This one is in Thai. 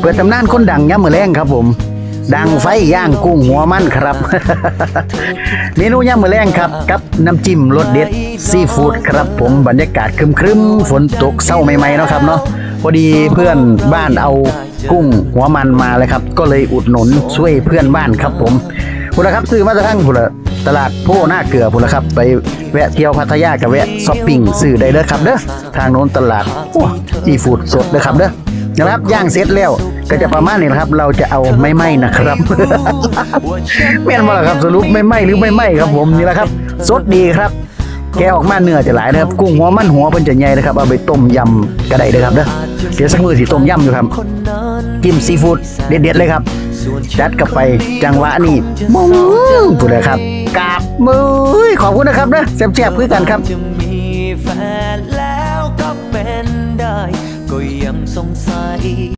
เปิดตำนานคนดังย่ำมือแรงครับผม ดังไฟย่างกุ้งหัวมันครับ เมนูย่ำมือแรงครับ กับน้ำจิ้มรสเด็ดซีฟู้ดครับผมบรรยากาศครึมๆฝนตกเศร้าใหม่ๆเนาะครับเนาะพอดีเพื่อนบ้านเอากุ้งหัวมันมาเลยครับ ก็เลยอุดหนุนช่วยเพื่อนบ้านครับผมพูดละครับซื้อมาจากทั้งพูดละตลาดโพหน้าเกลือพูดละครับ ไปแวะเที่ยวพัทยากับแวะช้อปปิ้งซื้อได้เลยครับเด้อทางโน้นตลาดโอ้ซีฟู้ดสดเลยครับเด้อ นะครับย่างเสร็จแล้วก็จะประมาณนี้นะครับ เราจะเอาไม่ไหม้นะครับแม่นมาแล้วครับสรุปไม่ไหม้หรือไม่ไหม้ครับผมนี่แหละครับสดดีครับ แกะออกมาเนื้อจะหลายนะครับ กุ้งหัวมันหัวเพิ่นจะใหญ่นะครับเอาไปต้มยำก็ได้เลยครับเด้อเดี๋ยวสักมือสิต้มยำอยู่ครับจิ้มซีฟู้ดเด็ดๆเลยครับจัดกับไปจังหวะนี้มงพูดเลยครับกราบมือขอบคุณนะครับเด้อแซ่บๆคือกันครับ ยังสงสัย